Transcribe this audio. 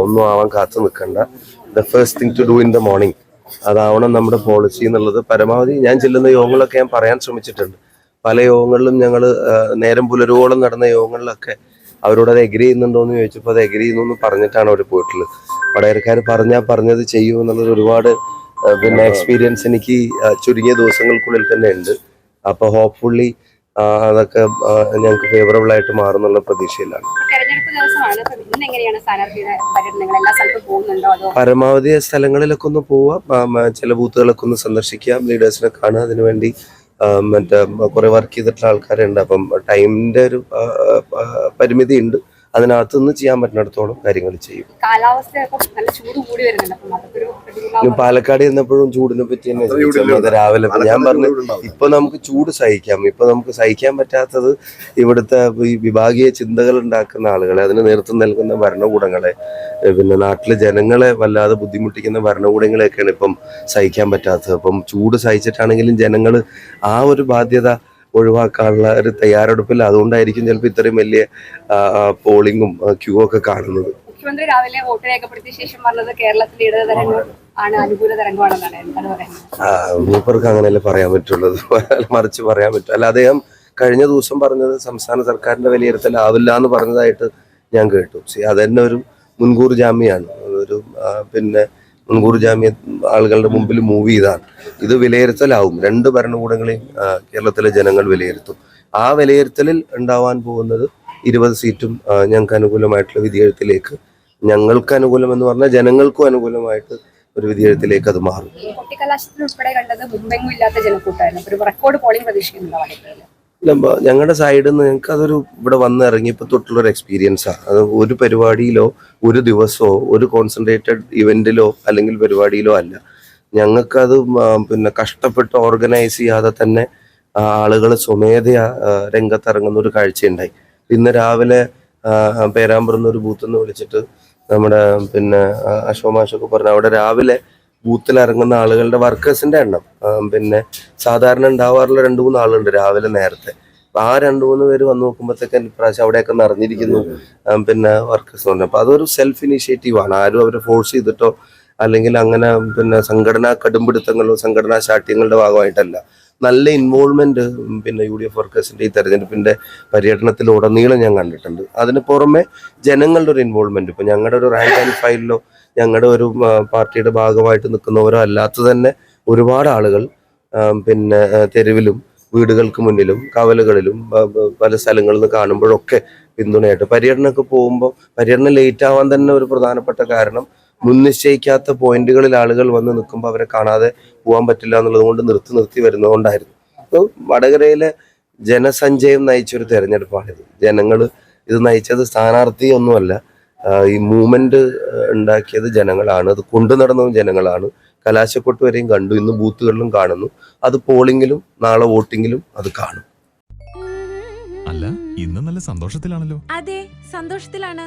ഒന്നും ആവാൻ കാത്തു നിൽക്കണ്ട. The first thing to do in the morning അതാവണം നമ്മുടെ പോളിസി എന്നുള്ളത്. പരമാവധി ഞാൻ ചെല്ലുന്ന യോഗങ്ങളൊക്കെ ഞാൻ പറയാൻ ശ്രമിച്ചിട്ടുണ്ട്. പല യോഗങ്ങളിലും ഞങ്ങൾ നേരം പുലരുവോളം നടന്ന യോഗങ്ങളിലൊക്കെ അവരോട് അത് എഗ്രി ചെയ്യുന്നുണ്ടോ എന്ന് ചോദിച്ചപ്പോൾ അത് എഗ്രി ചെയ്യുന്നു പറഞ്ഞിട്ടാണ് അവർ പോയിട്ടുള്ളത്. വടകരക്കാർ പറഞ്ഞാൽ പറഞ്ഞത് ചെയ്യൂ എന്നുള്ളത് ഒരുപാട് പിന്നെ എക്സ്പീരിയൻസ് എനിക്ക് ചുരുങ്ങിയ ദിവസങ്ങൾക്കുള്ളിൽ തന്നെ ഉണ്ട്. അപ്പോൾ ഹോപ്പ്ഫുള്ളി അതൊക്കെ ഞങ്ങൾക്ക് ഫേവറബിൾ ആയിട്ട് മാറുന്നുള്ള പ്രതീക്ഷയിലാണ്. പരമാവധി സ്ഥലങ്ങളിലൊക്കെ ഒന്ന് പോവാം. ചില ബൂത്തുകളൊക്കെ ഒന്ന് സന്ദർശിക്കാം. ലീഡേഴ്സിനെ കാണുക. അതിനുവേണ്ടി മറ്റേ കുറെ വർക്ക് ചെയ്തിട്ടുള്ള ആൾക്കാരുണ്ട്. അപ്പം ടൈമിന്റെ ഒരു പരിമിതി ഉണ്ട് അതിനകത്ത് നിന്ന് ചെയ്യാൻ പറ്റുന്നിടത്തോളം കാര്യങ്ങൾ ചെയ്യും. കാലാവസ്ഥ നല്ല ചൂട് കൂടി വരുന്നുണ്ട്. അപ്പം അതൊക്കെ ഒരു ഇനി പാലക്കാട് ചെന്നപ്പോഴും ചൂടിനെ പറ്റി തന്നെ ചോദിച്ചത്. രാവിലെ ഞാൻ പറഞ്ഞു ഇപ്പൊ നമുക്ക് ചൂട് സഹിക്കാം. ഇപ്പൊ നമുക്ക് സഹിക്കാൻ പറ്റാത്തത് ഇവിടുത്തെ ഈ വിഭാഗീയ ചിന്തകൾ ഉണ്ടാക്കുന്ന ആളുകളെ അതിന് നേതൃത്വം നൽകുന്ന ഭരണകൂടങ്ങളെ പിന്നെ നാട്ടിലെ ജനങ്ങളെ വല്ലാതെ ബുദ്ധിമുട്ടിക്കുന്ന ഭരണകൂടങ്ങളെയൊക്കെയാണ് ഇപ്പം സഹിക്കാൻ പറ്റാത്തത്. അപ്പം ചൂട് സഹിച്ചിട്ടാണെങ്കിലും ജനങ്ങൾ ആ ഒരു ബാധ്യത ഒഴിവാക്കാനുള്ള ഒരു തയ്യാറെടുപ്പിൽ അതുകൊണ്ടായിരിക്കും ചിലപ്പോൾ ഇത്രയും വലിയ പോളിങ്ങും ക്യൂ ഒക്കെ കാണുന്നത്. മുഖ്യമന്ത്രി രാവിലെ വോട്ട് രേഖപ്പെടുത്തിയ ശേഷം പറഞ്ഞത് കേരളത്തിൽ ഇടത് തരംഗം ആണ് അനുകൂല തരംഗമാണെന്നാണ്. എന്താണ് പറയുന്നത്? ആ, മൂപ്പർക്ക് അങ്ങനെയല്ലേ പറയാൻ പറ്റുള്ളത് മറിച്ച് പറയാൻ പറ്റും. അല്ല അദ്ദേഹം കഴിഞ്ഞ ദിവസം പറഞ്ഞത് സംസ്ഥാന സർക്കാരിന്റെ വിലയിരുത്തലാവില്ല എന്ന് പറഞ്ഞതായിട്ട് ഞാൻ കേട്ടു. സി അതന്നെ ഒരു മുൻകൂർ ജാമ്യമാണ് ഒരു പിന്നെ മുൻകൂർ ജാമ്യ ആളുകളുടെ മുമ്പിൽ മൂവ് ചെയ്താണ്. ഇത് വിലയിരുത്തലാവും. രണ്ട് ഭരണകൂടങ്ങളെയും കേരളത്തിലെ ജനങ്ങൾ വിലയിരുത്തും. ആ വിലയിരുത്തലിൽ ഉണ്ടാവാൻ പോകുന്നത് ഇരുപത് സീറ്റും ഞങ്ങൾക്ക് അനുകൂലമായിട്ടുള്ള വിധിയെഴുത്തിലേക്ക് ഞങ്ങൾക്ക് അനുകൂലം എന്ന് പറഞ്ഞാൽ ജനങ്ങൾക്കും അനുകൂലമായിട്ട് ഒരു വിധിയെഴുത്തിലേക്ക് അത് മാറും. ഉൾപ്പെടെ കണ്ടത് മുമ്പെങ്ങും ഇല്ലാത്ത ജനക്കൂട്ടായിരുന്നു. ഒരു റെക്കോർഡ് പോളിംഗ് പ്രതീക്ഷിക്കുന്നുണ്ടോ ഞങ്ങളുടെ സൈഡിൽ നിന്ന് ഞങ്ങൾക്ക് അതൊരു ഇവിടെ വന്ന് ഇറങ്ങിയപ്പോൾ തൊട്ടുള്ള ഒരു എക്സ്പീരിയൻസാണ് അത് ഒരു പരിപാടിയിലോ ഒരു ദിവസമോ ഒരു കോൺസെൻട്രേറ്റഡ് ഇവന്റിലോ അല്ലെങ്കിൽ പരിപാടിയിലോ അല്ല. ഞങ്ങൾക്കത് പിന്നെ കഷ്ടപ്പെട്ട് ഓർഗനൈസ് ചെയ്യാതെ തന്നെ ആളുകൾ സ്വമേധയാ രംഗത്തിറങ്ങുന്ന ഒരു കാഴ്ചയുണ്ടായി. ഇന്ന് രാവിലെ പേരാമ്പ്രന്ന് ഒരു ബൂത്ത് നിന്ന് വിളിച്ചിട്ട് നമ്മുടെ പിന്നെ അശോമാശൊക്കെ പറഞ്ഞു അവിടെ രാവിലെ ബൂത്തിൽ ഇറങ്ങുന്ന ആളുകളുടെ വർക്കേഴ്സിന്റെ എണ്ണം. പിന്നെ സാധാരണ ഉണ്ടാവാറുള്ള രണ്ട് മൂന്ന് ആളുണ്ട് രാവിലെ നേരത്തെ. ആ രണ്ടു മൂന്ന് പേര് വന്ന് നോക്കുമ്പോഴത്തേക്ക് ഇപ്രാവശ്യം അവിടെയൊക്കെ നിറഞ്ഞിരിക്കുന്നു. പിന്നെ വർക്കേഴ്സ് പറഞ്ഞു. അപ്പൊ അതൊരു സെൽഫ് ഇനീഷ്യേറ്റീവ് ആണ്. ആരും അവരെ ഫോഴ്സ് ചെയ്തിട്ടോ അല്ലെങ്കിൽ അങ്ങനെ പിന്നെ സംഘടനാ കടുംപിടുത്തങ്ങളോ സംഘടനാ ശാഠ്യങ്ങളുടെ ഭാഗമായിട്ടല്ല. നല്ല ഇൻവോൾവ്മെന്റ് പിന്നെ യു ഡി എഫ് വർക്കേഴ്സിന്റെ ഈ തെരഞ്ഞെടുപ്പിന്റെ പര്യടനത്തിൽ ഉടനീളം ഞാൻ കണ്ടിട്ടുണ്ട്. അതിന് പുറമെ ജനങ്ങളുടെ ഒരു ഇൻവോൾവ്മെന്റ് ഇപ്പൊ ഞങ്ങളുടെ ഒരു റാങ്ക് ആൻഡ് ഫയലിലോ ഞങ്ങളുടെ ഒരു പാർട്ടിയുടെ ഭാഗമായിട്ട് നിൽക്കുന്നവരോ അല്ലാത്ത തന്നെ ഒരുപാട് ആളുകൾ പിന്നെ തെരുവിലും വീടുകൾക്ക് മുന്നിലും കവലകളിലും പല സ്ഥലങ്ങളിൽ നിന്ന് കാണുമ്പോഴൊക്കെ പിന്തുണയായിട്ട്. പര്യടനമൊക്കെ പോകുമ്പോൾ പര്യടനം ലേറ്റ് ആവാൻ തന്നെ ഒരു പ്രധാനപ്പെട്ട കാരണം മുൻനിശ്ചയിക്കാത്ത പോയിന്റുകളിൽ ആളുകൾ വന്ന് നിൽക്കുമ്പോൾ അവരെ കാണാതെ പോകാൻ പറ്റില്ല എന്നുള്ളത് കൊണ്ട് നിർത്തി നിർത്തി വരുന്നതുകൊണ്ടായിരുന്നു. അപ്പോൾ വടകരയിലെ ജനസഞ്ചയം നയിച്ചൊരു തെരഞ്ഞെടുപ്പാണിത്. ജനങ്ങൾ ഇത് നയിച്ചത് സ്ഥാനാർത്ഥി ഒന്നുമല്ല ഈ മൂവ്മെന്റ് ഉണ്ടാക്കിയത് ജനങ്ങളാണ്. അത് കൊണ്ടു നടന്നതും ജനങ്ങളാണ്. കലാശക്കൊട്ട് വരെയും കണ്ടു. ഇന്ന് ബൂത്തുകളിലും കാണുന്നു. അത് പോളിംഗിലും നാളെ വോട്ടിങ്ങിലും അത് കാണും. അല്ല ഇന്ന് നല്ല സന്തോഷത്തിലാണല്ലോ. അതെ സന്തോഷത്തിലാണ്.